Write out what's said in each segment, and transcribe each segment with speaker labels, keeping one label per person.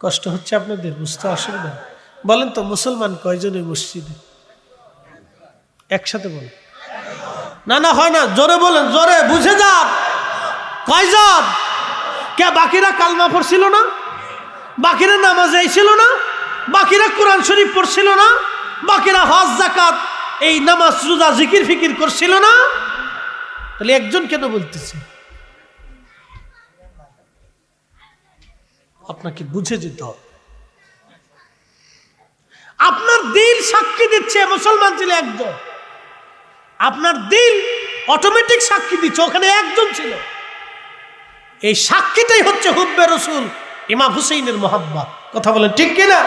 Speaker 1: কষ্ট হচ্ছে আপনাদের, বুঝতে অসুবিধা। বলেন তো, মুসলমান কয়জন এই মসজিদে? একসাথে বলেন। না না, হয় না, জোরে বলেন, জোরে, বুঝে যান। কয়জন? কে, বাকিরা কালমা পড়ছিল না? বাকিরা নামাজ ছিল না? বাকিরা কোরআন শরীফ পড়ছিল না? বাকিরা হজ জাকাত এই নামাজ, রোজা, জিকির, ফিকির করছিল না? তাহলে একজন কেন বলতেছে? আপনাকে বুঝে যেতে হবে। আপনার দিল সাক্ষী দিচ্ছে, মুসলমান ছিল একজন। আপনার দিল অটোমেটিক সাক্ষী দিচ্ছে, ওখানে একজন ছিল। এই সাক্ষীটাই হচ্ছে হুব্বে রসুল, ইমাম হুসেইনের মহাব্বা কথা বলেন ঠিক কিনা?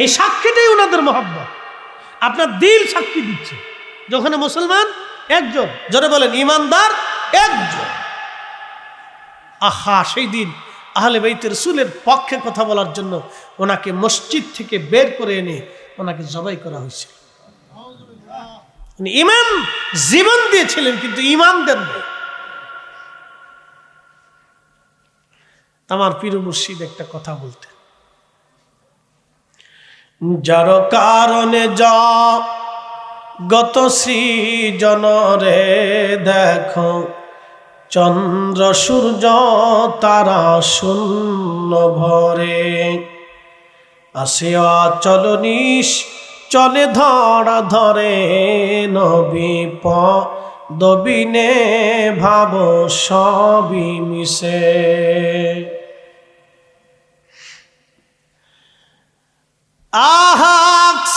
Speaker 1: এই সাক্ষীটাই ওনাদের মহাব্বা আপনার দিল সাক্ষী দিচ্ছে যখন মুসলমান একজন, জোরে বলেন, ইমানদার একজন। আহা, সেই দিন আহলে বাইতের রসুলের পক্ষে কথা বলার জন্য ওনাকে মসজিদ থেকে বের করে এনে ওনাকে জবাই করা হয়েছিল ইমাম জীবন দিয়েছিলেন, কিন্তু ইমাম দেন আমার পীর মুর্শিদ একটা কথা বলতেন। যার কারণে যা গত সৃজন রে দেখো চন্দ্র, সূর্য, তারা শূন্য ভরে। আসিয়া চলনিস চলে ধরা ধরে নবী প দবিনে ভাব সবই মিশে। আহা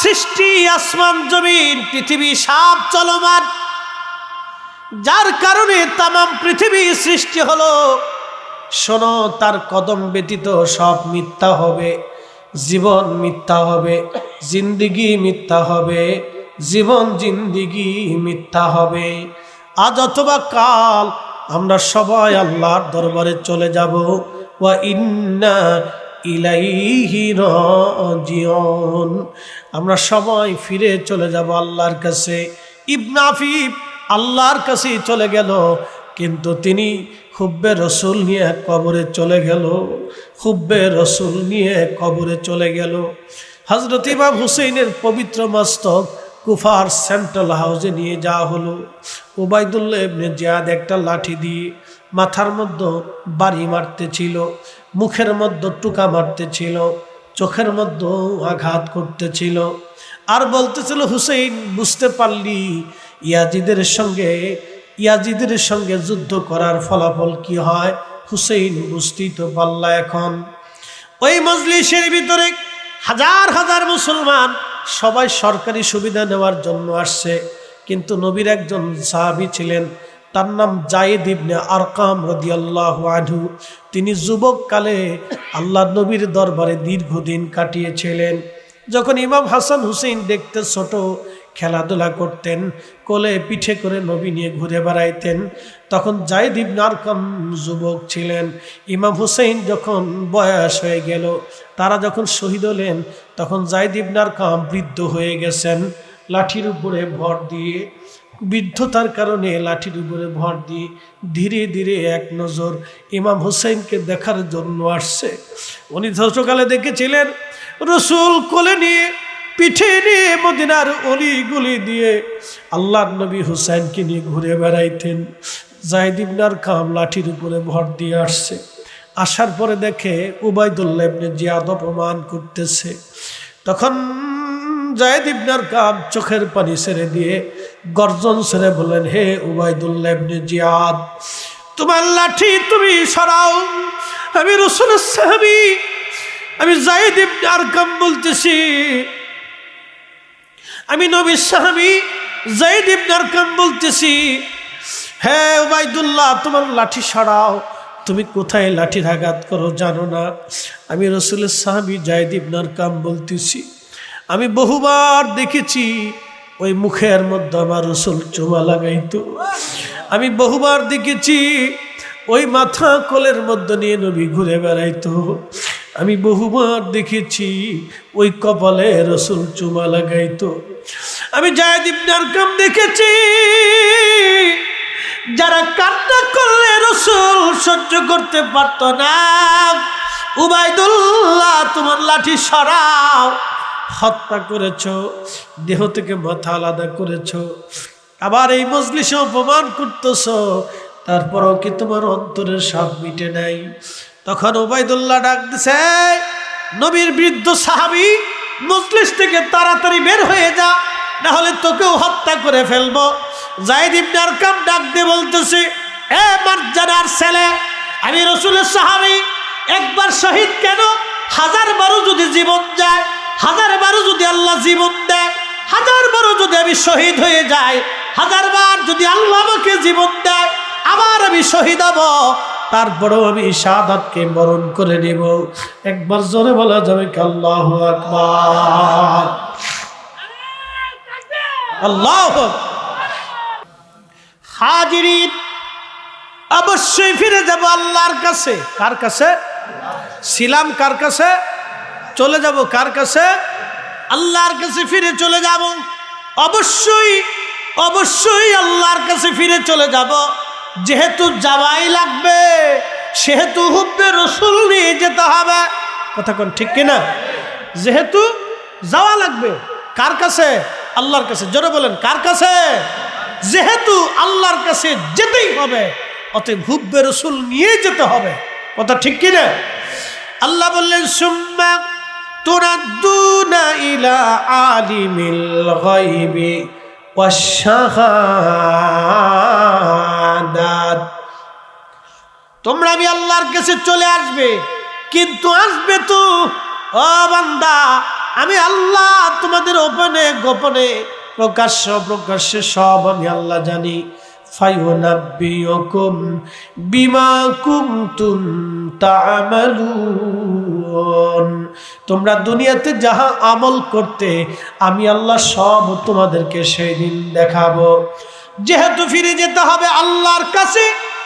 Speaker 1: সৃষ্টি, আসমান, জমিন, পৃথিবী সব চলমান। যার কারণে তামাম পৃথিবী সৃষ্টি হলো। শোনো, তার কদম ব্যতীত সব মিথ্যা হবে। জীবন মিথ্যা হবে। জিন্দিগি মিথ্যা হবে। জীবন, জিন্দিগি মিথ্যা হবে। আজ অথবা কাল আমরা সবাই আল্লাহর দরবারে চলে যাব। ওয়া ইন্না ইলাইহি রাজিউন। আমরা সবাই ফিরে চলে যাব আল্লাহর কাছে। ইবনাফিব আল্লাহর কাছে চলে গেল। কিন্তু তিনি হুব্বে রসুল নিয়ে কবরে চলে গেল। হুব্বে রসুল নিয়ে কবরে চলে গেল। হজরত ইমাম হুসেইনের পবিত্র মস্তক কুফার সেন্ট্রাল হাউসে নিয়ে যাওয়া হলো। ওবায়দুল্লাহ ইবনে জিয়াদ একটা লাঠি দিয়ে মাথার মধ্যে বাড়ি মারতেছিল, মুখের মধ্যে টুকা মারতেছিল, চোখের মধ্যে আঘাত করতেছিল। আর বলতেছিল, হুসেইন, বুঝতে পারলি ইয়াজিদের সঙ্গে ইয়াজিদের সঙ্গে যুদ্ধ করার ফলাফল কি হয়? হুসেইন বুঝতেই তো পাল্লা এখন। ওই মজলিসের ভিতরে হাজার হাজার মুসলমান সবাই সরকারি সুবিধা নেওয়ার জন্য আসছে। কিন্তু নবীর একজন সাহাবি ছিলেন, তার নাম জায়েদ ইবনে আরকাম রদিয়াল্লাহু আনহু। তিনি যুবককালে আল্লাহ নবীর দরবারে দীর্ঘদিন কাটিয়েছিলেন। যখন ইমাম হাসান হুসেইন দেখতে ছোট, খেলাধুলা করতেন কোলে পিঠে করে নবী নিয়ে ঘুরে বেড়াইতেন। তখন জায়দ ইবনে আরকাম যুবক ছিলেন। ইমাম হুসেইন যখন বয়স হয়ে গেল, তারা যখন শহীদ হলেন, তখন জায়দ ইবনে আরকাম বৃদ্ধ হয়ে গেছেন লাঠির উপরে ভর দিয়ে। বৃদ্ধতার কারণে লাঠির উপরে ভর দিয়ে ধীরে ধীরে এক নজর ইমাম হুসেইনকে দেখার জন্য আসছে। উনি ছোটকালে দেখেছিলেন, রসুল কোলে নিয়ে পিঠে নিয়ে মদিনার অলি গুলি দিয়ে আল্লাহ নবী হুসাইনকে নিয়ে ঘুরে বেড়াইতেন। জাহিদিবনার কাম লাঠির উপরে ভর দিয়ে আসছে। আসার পরে দেখে উবায়দুল্লাহ জিয়াদ অপমান করতেছে। তখন জায়দ ইবনার কাম চোখের পানি ছেড়ে দিয়ে গর্জন ছেড়ে বললেন, হে উবায়দুল্লাহ জিয়াদ, তোমার লাঠি তুমি সরাও। আমি রসুল সাহাবি, আমি জায়দ ইবনে আরকাম বলতেছি আমি নবী সাহাবি জায়দ ইবনে আরকাম বলতেছি হ্যাঁ উবাইদুল্লাহ, তোমার লাঠি সরাও। তুমি কোথায় লাঠির আঘাত করো জানো না। আমি রসুলের সাহাবি জায়দ ইবনার কাম বলতেছি, আমি বহুবার দেখেছি, ওই মুখের মধ্যে আমার রসুল চুমা লাগাইতো। আমি বহুবার দেখেছি, ওই মাথা কোলের মধ্যে নিয়ে নবী ঘুরে বেড়াইতো। আমি বহুবার দেখেছি, ওই কপালে রসুল চুমা লাগাইতো। আমি জায়দ ইবনার দেখেছি, যারা কান্না করলে রসুল সহ্য করতে পারত না। উবাইদুল্লাহ তোমার লাঠি সরাও, হত্যা করেছ, দেহ থেকে মাথা আলাদা করেছ, আবার এই মজলিসে অপমান করতেছ, তারপরও কি তোমার অন্তরের সব মিটে নাই? তখন ওবায়দুল্লাহ ডাক দিছে নবীর বৃদ্ধ সাহাবি, মজলিস থেকে তাড়াতাড়ি বের হয়ে যা না হলে তোকেও হত্যা করে ফেলব। জায়দ ইবনে ডাক দিয়ে বলতেছে, এ মার্জানার ছেলে, আমি রসুলের সাহাবি, একবার শহীদ কেন? হাজার বারো যদি জীবন যায়, হাজার বারো যদি আল্লাহ জীবন দেয়, হাজার বারো যদি আমি শহীদ হয়ে যাই, হাজার বার যদি আল্লাহ আমাকে জীবন দেয়, আবার আমি শহীদ হব। তারপরেও আমি শাহাদাতকে বরণ করে নিব। একবার জোরে বলা যাবে আল্লাহ আকবার। আল্লাহ হাজিরিন, অবশ্যই ফিরে যাব আল্লাহর কাছে। কার কাছে? ছিলাম কার কাছে? চলে যাব কার কাছে? আল্লাহর কাছে ফিরে চলে যাব। অবশ্যই অবশ্যই আল্লাহর কাছে ফিরে চলে যাব। যেহেতু যাওয়াই লাগবে, সেহেতু হুব্বে রসুল নিয়ে যেতে হবে। কথা কোন ঠিক কিনা? যেহেতু যাওয়া লাগবে, কার কাছে? আল্লাহর কাছে। জোরে বলেন, কার কাছে? যেহেতু আল্লাহর কাছে যেতেই হবে, অতএব হুব্বে রসুল নিয়ে যেতে হবে। কথা ঠিক কিনা? আল্লাহ বললেন, সুম্মা গায়বি ওয়াশ-শাহাদাত তোমরা আমি আল্লাহর কাছে চলে আসবে, কিন্তু আসবে তো বান্দা, আমি আল্লাহ তোমাদের ওপেনে, গোপনে, প্রকাশ্য, প্রকাশ্যে সব আমি আল্লাহ জানি। তোমরা দুনিয়াতে যাহা আমল করতে, আমি আল্লাহ সব তোমাদেরকে সেই দিন দেখাবো। যেহেতু ফিরে যেতে হবে আল্লাহর কাছে,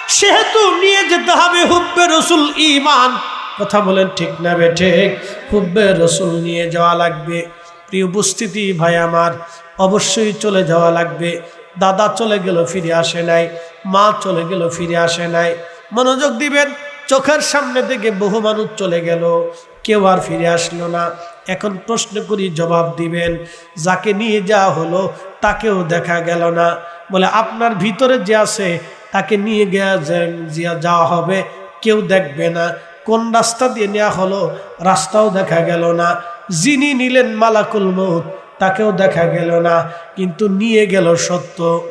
Speaker 1: সেহেতু নিয়ে যেতে হবে হুব্বে রসুল ইমান কথা বলেন ঠিক না বে ঠিক? হুব্বে রসুল নিয়ে যাওয়া লাগবে। প্রিয় উপস্থিতি ভাই আমার, অবশ্যই চলে যাওয়া লাগবে। দাদা চলে গেল, ফিরে আসে নাই। মা চলে গেল, ফিরে আসে নাই। মনোযোগ দিবেন, চোখের সামনে থেকে বহু মানুষ চলে গেল। কেউ আর ফিরে আসলো না। এখন প্রশ্ন করি, জবাব দিবেন, যাকে নিয়ে যাওয়া হলো, তাকেও দেখা গেল না। বলে, আপনার ভিতরে যে আছে, তাকে নিয়ে গিয়া যাওয়া হবে। কেউ দেখবে না। কোন রাস্তা দিয়ে নেওয়া হলো, রাস্তাও দেখা গেল না। যিনি নিলেন মালাকুল মৌত তাকেও দেখা গেল না। কিন্তু নিয়ে গেল সত্য।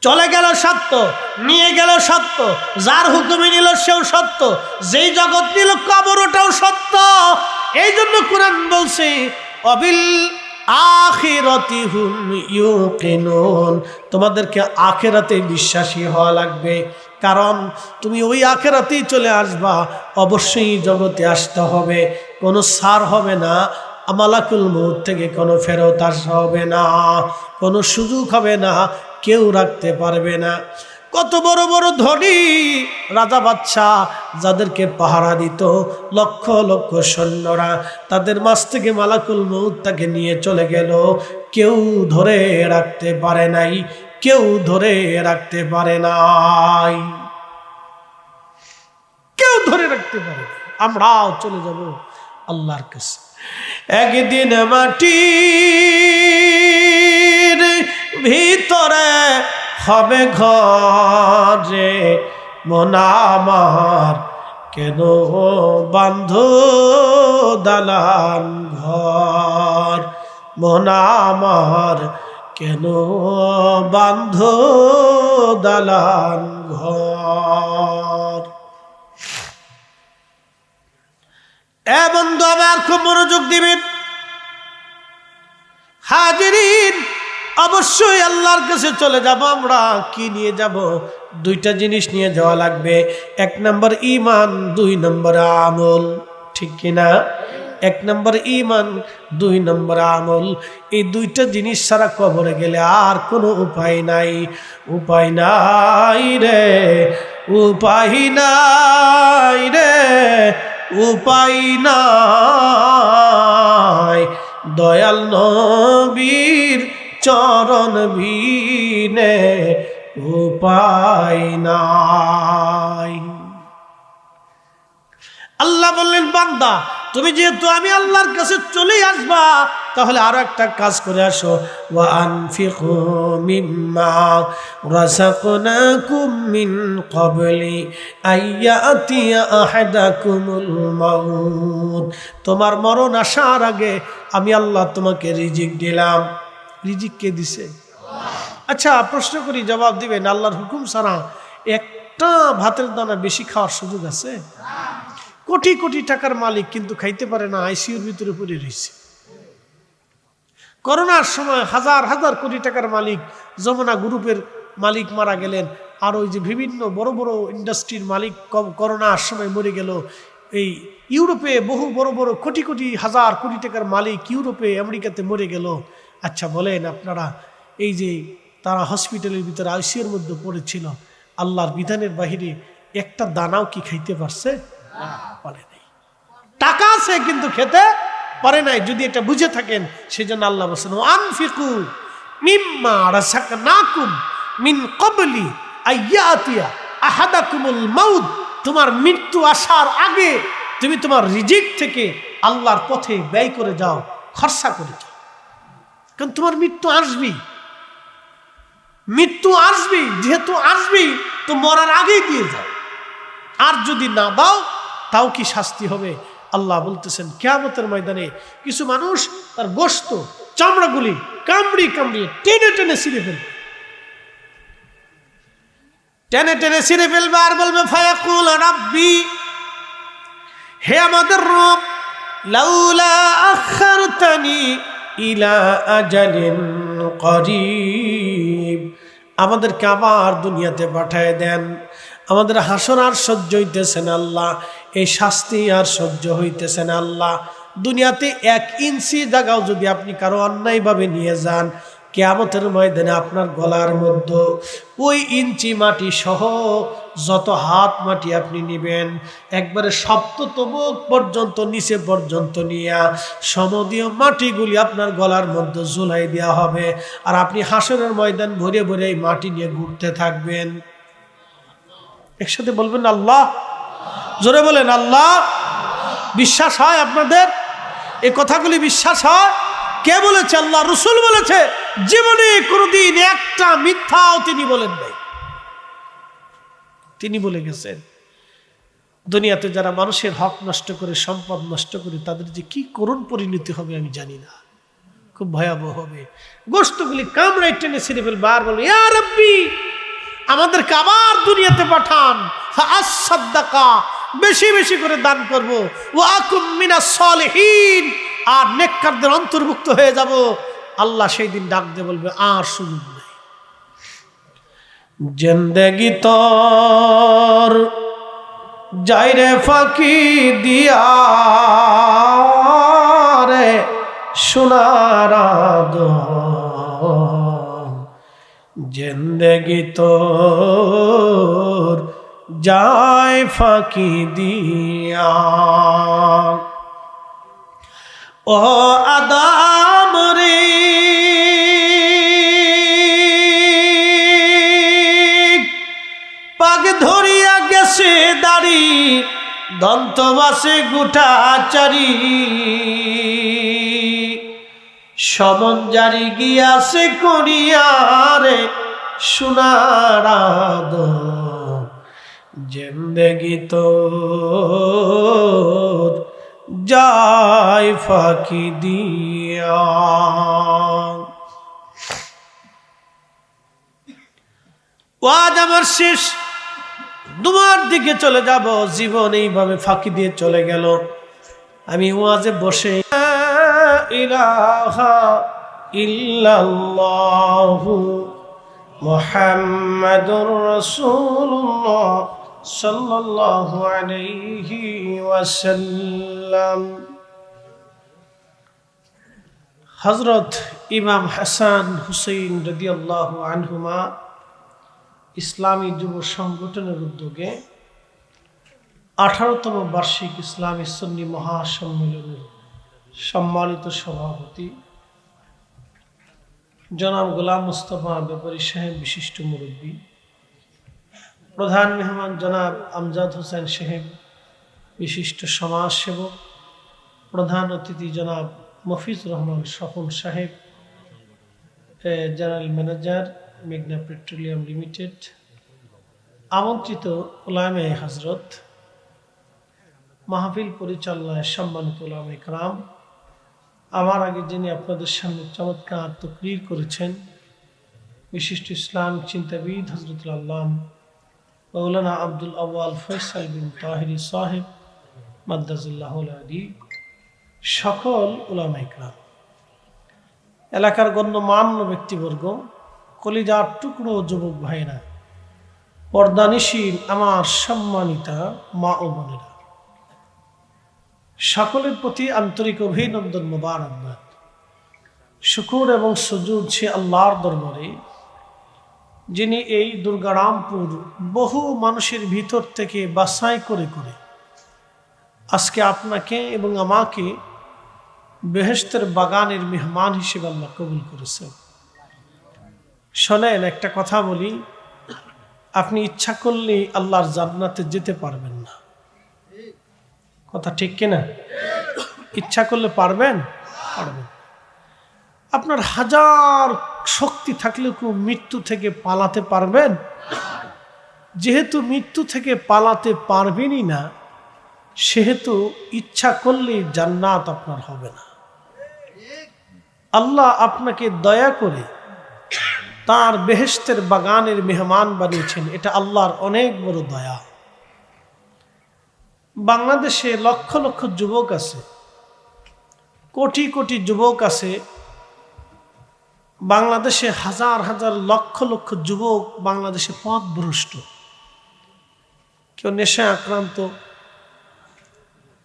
Speaker 1: চলে গেল সত্য। নিয়ে গেল সত্য। যার হুকুমে নিল সেও সত্য। যেই জগৎ নিল কবর ওটাও সত্য। এই জন্য কোরআন বলছে, অবিল আখিরতি হুম তোমাদেরকে আখেরাতে বিশ্বাসী হওয়া লাগবে। কারণ তুমি ওই আখেরাতেই চলে আসবা, অবশ্যই জগতে আসতে হবে। কোনো সার হবে না, আমালাকুল মুহূর্ত থেকে কোনো ফেরত আসা হবে না, কোনো সুযোগ হবে না, কেউ রাখতে পারবে না। কত বড় বড় ধনী রাজা বাচ্চা যাদেরকে পাহারা দিত, লক্ষ লক্ষ সৈন্যরা তাদের মাছ থেকে মালাকুল মৌত তাকে নিয়ে চলে গেল কেউ ধরে রাখতে পারে নাই, কেউ ধরে রাখতে পারে নাই কেউ ধরে রাখতে পারে। আমরাও চলে যাব আল্লাহর কাছে একদিন মাটির ভিতরে হবে ঘরে মনামার কেন বান্ধ দালান ঘর? মনামার কেন বান্ধ দালান ঘর? এ বন্ধু খুব মনোযোগ দিবেন। হাজিরিন অবশ্যই আল্লাহর কাছে চলে যাব, আমরা কি নিয়ে যাব? দুইটা জিনিস নিয়ে যাওয়া লাগবে। এক নম্বর ইমান দুই নম্বর আমল। ঠিক কিনা এক নম্বর ইমান দুই নম্বর আমল। এই দুইটা জিনিস ছাড়া কবরে গেলে আর কোনো উপায় নাই। উপায় নাই রে, উপায় নাই রে, উপায় নাই। দয়াল নবীর চরণ বিনে উপায় নাই। আল্লাহ বললেন, বান্দা, তুমি যেহেতু আমি আল্লাহর কাছে চলে আসবা, তাহলে আরও একটা কাজ করে আসো। ওয়া আনফিকু মিম্মা রাযাকনাকুম মিন ক্বাবলি আইয়াতিয়া আহাদাকুমুল মাউত। তোমার মরণ আসার আগে আমি আল্লাহ তোমাকে রিজিক দিলাম। রিজিক কে দিছে। আচ্ছা প্রশ্ন করি, জবাব দিবেন, আল্লাহর হুকুম ছাড়া একটা ভাতের দানা বেশি খাওয়ার সুযোগ আছে? কোটি কোটি টাকার মালিক কিন্তু খাইতে পারে না আইসিউর ভিতরে পড়ে রয়েছে। করোনার সময় হাজার হাজার কোটি টাকার মালিক, যমুনা গ্রুপের মালিক মারা গেলেন, আর ওই যে বিভিন্ন বড় বড় ইন্ডাস্ট্রির মালিক করোনার সময় মরে গেল। এই ইউরোপে বহু বড় বড় কোটি কোটি হাজার কোটি টাকার মালিক ইউরোপে, আমেরিকাতে মরে গেল। আচ্ছা বলেন আপনারা, এই যে তারা হসপিটালের ভিতরে আইসিউর মধ্যে পড়েছিল, আল্লাহর বিধানের বাহিরে একটা দানাও কি খাইতে পারছে? পারে নাই। টাকা আছে কিন্তু খেতে পারে নাই, যদি এটা বুঝে থাকেন, সেজন্য আল্লাহ বলছেন আনফিকু মিম্মা রাসাকনাকুম মিন ক্বাবলি আইয়াতিয়া আহাদাকুমুল মাউত। তোমার মৃত্যু আসার আগে তুমি তোমার রিজিক থেকে আল্লাহর পথে ব্যয় করে যাও, খরচা করে যাও। কারণ তোমার মৃত্যু আসবেই। মৃত্যু আসবি যেহেতু আসবি তো মরার আগেই দিয়ে যাও আর যদি না দাও, তাও কি শাস্তি হবে? আল্লাহ বলতেছেন, কেয়ামতের ময়দানে কিছু মানুষ তার গোস্ত চামড়াগুলি কামড়ি কামড়ি টেনে টেনে ছিঁড়ে ফেলবে। টেনে টেনে ছিঁড়ে ফেলবে আর বলবে, ফায়াকুল রাব্বি হে আমাদের রব, লাউলা আখারতানি ইলা আজালিন করিব। আমাদেরকে আবার দুনিয়াতে পাঠায় দেন। আমাদের হাসন আর সহ্য হইতেছেন আল্লাহ, এই শাস্তি আর সহ্য হইতেছেন আল্লাহ। দুনিয়াতে এক ইঞ্চি জায়গাও যদি আপনি কারও অন্যায়ভাবে নিয়ে যান কেয়ামতের ময়দানে আপনার গলার মধ্যে ওই ইঞ্চি মাটি সহ যত হাত মাটি আপনি নেবেন, একবারে সপ্ততম পর্যন্ত, নিচে পর্যন্ত নিয়ে সমদীয় মাটিগুলি আপনার গলার মধ্যে ঝুলাই দেওয়া হবে। আর আপনি হাসনের ময়দান ভরে ভরে এই মাটি নিয়ে ঘুরতে থাকবেন। একসাথে বলবেন, আল্লাহ জোরে বলেন, আল্লাহ বিশ্বাস হয় আপনাদের? এ কথাগুলি বিশ্বাস হয়? কে বলেছে? আল্লাহ রসুল বলেছে, জীবনে কোনোদিন একটা মিথ্যাও তিনি বলেন নাই। তিনি বলে গেছেন, দুনিয়াতে যারা মানুষের হক নষ্ট করে, সম্পদ নষ্ট করে, তাদের যে কি করুণ পরিণতি হবে আমি জানি না। খুব ভয়াবহ হবে। গোষ্ঠগুলি কামড়াই টেনে ছিঁড়ে ফেলবে। আর বলবে ইয়া রব্বি, আমাদেরকে আবার দুনিয়াতে পাঠান। আসাদ্দাকা বেশি বেশি করে দান করব। ও আকুম মিনা সলহীন আর নেককারদের অন্তর্ভুক্ত হয়ে যাব। আল্লাহ সেই দিন ডাক দিয়ে বলবে, আর সুযোগ নেই। জেন্দেগি তোর যাইরে ফাঁকি দিয়া রে সোনার জেন্দেগি তোর যায় ফাঁকি দিয়া ও আদাম রে। পাগ ধরিয়া গেছে দাড়ি, দন্তবাসে গুটাচারি সমন জারি গিয়াছে করিয়ারে সোনারাদ জেন্দেগি তোর যায় ফাঁকি দিয়া। ওয়াজ আমার শেষ। তোমার দিকে চলে যাব, জীবন এইভাবে ফাঁকি দিয়ে চলে গেল। আমি ওয়াজে বসে ইলাহা ইল্লাল্লাহু রাসূলুল্লাহ। সাল্লাল্লাহু আলাইহি ওয়াসাল্লাম। হযরত ইমাম হাসান হুসেইন রাদিয়াল্লাহু আনহুমা ইসলামী যুব সংগঠনের উদ্যোগে আঠারোতম বার্ষিক ইসলামী সন্নি মহাসম্মেলনের সম্মানিত সভাপতি জনাব গোলাম মুস্তফা ব্যাপারী সাহেব, বিশিষ্ট মুরব্বী প্রধান মেহমান জনাব আমজাদ হোসেন সাহেব, বিশিষ্ট সমাজসেবক, প্রধান অতিথি জনাব মফিজ রহমান স্বপন সাহেব জেনারেল ম্যানেজার মেঘনা পেট্রোলিয়াম লিমিটেড, আমন্ত্রিত ওলামে হজরত মাহফিল পরিচালনায় সম্মানিত ওলামে ইকরাম আমার আগে যিনি আপনাদের সামনে চমৎকার তকরির করেছেন, বিশিষ্ট ইসলাম চিন্তাবিদ হজরতুল আল্লাম মৌলানা আব্দুল আওয়াল ফয়সাল বিন তাহিরি সাহেব মাদ্দাজুল্লাহ আলী সকল ওলামাইকরাম এলাকার গণ্যমান্য ব্যক্তিবর্গ, কলিজার টুকরো যুবক ভাইরা পর্দানিশীল আমার সম্মানিতা মা ও বোনেরা। সকলের প্রতি আন্তরিক অভিনন্দন মোবারকবাদ। শুকুর এবং সুজুদ সে আল্লাহর দরবারে যিনি এই দুর্গারামপুর বহু মানুষের ভিতর থেকে বাছাই করে করে আজকে আপনাকে এবং আমাকে বেহেস্তের বাগানের মেহমান হিসেবে আল্লাহ কবুল করেছেন। শোনেন, একটা কথা বলি, আপনি ইচ্ছা করলেই আল্লাহর জান্নাতে যেতে পারবেন না। কথা ঠিক কিনা? ইচ্ছা করলে পারবেন? পারবেন। আপনার হাজার শক্তি থাকলেও কেউ মৃত্যু থেকে পালাতে পারবেন? যেহেতু মৃত্যু থেকে পালাতে পারবেনই না, সেহেতু ইচ্ছা করলেই জান্নাত আপনার হবে না। আল্লাহ আপনাকে দয়া করে তার বেহেস্তের বাগানের মেহমান বানিয়েছেন। এটা আল্লাহর অনেক বড় দয়া। বাংলাদেশে লক্ষ লক্ষ যুবক আছে, কোটি কোটি যুবক আছে বাংলাদেশে হাজার হাজার লক্ষ লক্ষ যুবক বাংলাদেশে পথ পথভ্রষ্ট। কেউ নেশায় আক্রান্ত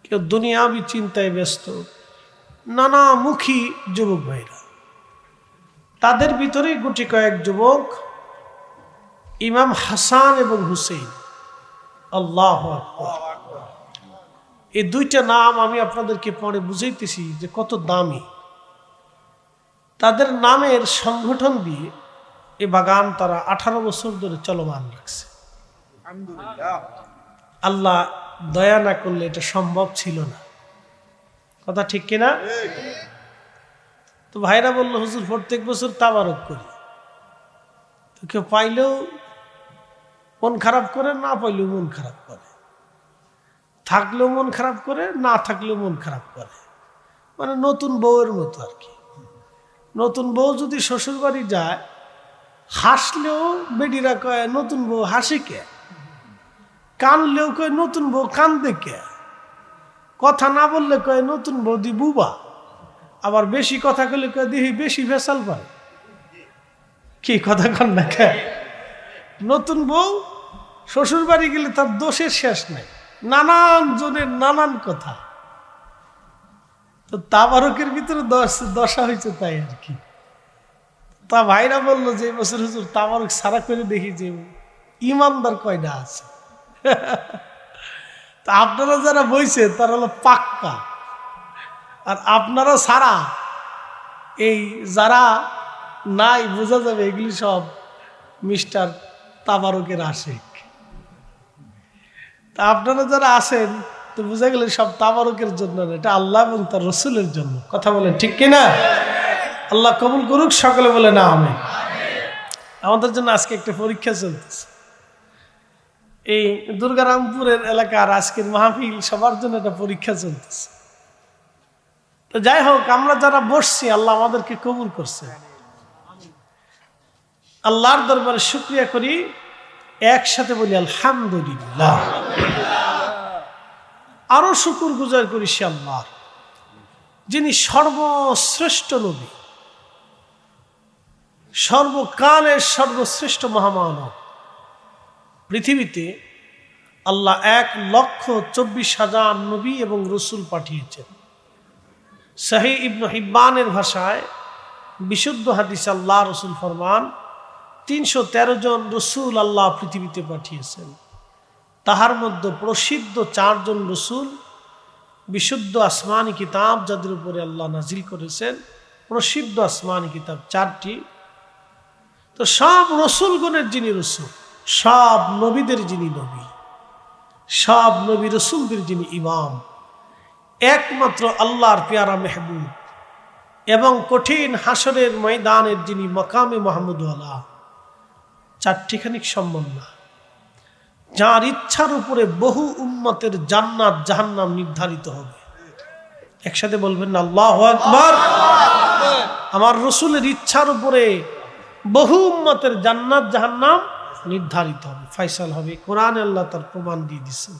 Speaker 1: কেউ দুনিয়াবি চিন্তায় ব্যস্ত, নানামুখী যুবক ভাইরা। তাদের ভিতরেই গুটি কয়েক যুবক ইমাম হাসান এবং হুসেইন। আল্লাহ এই দুইটা নাম আমি আপনাদেরকে পরে বুঝাইতেছি যে কত দামি। তাদের নামের সংগঠন দিয়ে এ বাগান তারা আঠারো বছর ধরে চলমান রাখছে। আল্লাহ দয়া না করলে এটা সম্ভব ছিল না। কথা ঠিক কিনা? তো ভাইরা বলল হুজুর প্রত্যেক বছর তাবারক করি। তো কেউ পাইলেও মন খারাপ করে না পাইলেও মন খারাপ করে। থাকলেও মন খারাপ করে না থাকলেও মন খারাপ করে। মানে নতুন বউয়ের মতো আর কি। নতুন বউ যদি শ্বশুর বাড়ি যায়, হাসলেও বেডিরা কয়, নতুন বউ হাসি কে? কানলেও কয়, নতুন বউ কান্দে কে? কথা না বললে কয়, নতুন বৌদি বুবা। আবার বেশি কথা কলে কয় দেখি বেশি ভেসাল পারে। কি কথা কন না কে? নতুন বউ শ্বশুর বাড়ি গেলে তার দোষের শেষ নাই। নানান জনের নানান কথা। তো তাবারকের ভিতরে দশ, দশা হয়েছে তাই আর কি। তা ভাইরা বলল যে বছর হুজুর তাবারক সারা করে দেখি যে, ইমানদার কয়টা আছে। তা আপনারা যারা বইছে, তারা হলো পাক্কা। আর আপনারা সারা এই যারা নাই, বোঝা যাবে এগুলি সব মিস্টার তাবারকের আশেক। তা আপনারা যারা আছেন তো বুঝা গেলে সব তাবারকের জন্য না, এটা আল্লাহ এবং তার রসুলের জন্য। কথা বলেন ঠিক কিনা? আল্লাহ কবুল করুক, সকলে বলে না আমি আমাদের জন্য আজকে একটা পরীক্ষা চলতেছে। এই দুর্গারামপুরের এলাকার আজকের মাহফিল সবার জন্য একটা পরীক্ষা চলতেছে। তো যাই হোক, আমরা যারা বসছি, আল্লাহ আমাদেরকে কবুল করছে। আল্লাহর দরবারে শুক্রিয়া করি। একসাথে বলি, আলহামদুলিল্লাহ। আরও শুকুর গুজার করি সে আল্লাহর, যিনি সর্বশ্রেষ্ঠ নবী, সর্বকালের সর্বশ্রেষ্ঠ মহামানব। পৃথিবীতে আল্লাহ এক লক্ষ চব্বিশ হাজার নবী এবং রসুল পাঠিয়েছেন। শাহী ইবনু হিব্বানের ভাষায় বিশুদ্ধ হাদিস আল্লাহ রসুল ফরমান, তিনশো তেরো জন রসুল আল্লাহ পৃথিবীতে পাঠিয়েছেন। তাহার মধ্যে প্রসিদ্ধ চারজন রসুল বিশুদ্ধ আসমানি কিতাব যাদের উপরে আল্লাহ নাজিল করেছেন, প্রসিদ্ধ আসমানি কিতাব চারটি। তো সব রসুলগণের যিনি রসুল, সব নবীদের যিনি নবী, সব নবী রসুলদের যিনি ইমাম, একমাত্র আল্লাহর পেয়ারা মেহবুব এবং কঠিন হাসরের ময়দানের যিনি মকামে মাহমুদওয়ালা চারটিখানিক সম্ভব না যার ইচ্ছার উপরে বহু উম্মতের জান্নাত জাহান্নাম নির্ধারিত হবে। একসাথে বলবেন না, আল্লাহ আকবার। আমার রসুলের ইচ্ছার উপরে বহু উম্মতের জান্নাত জাহান্নাম নির্ধারিত হবে। ফাইসাল হবে। কোরআন আল্লাহ তার প্রমাণ দিয়ে দিচ্ছেন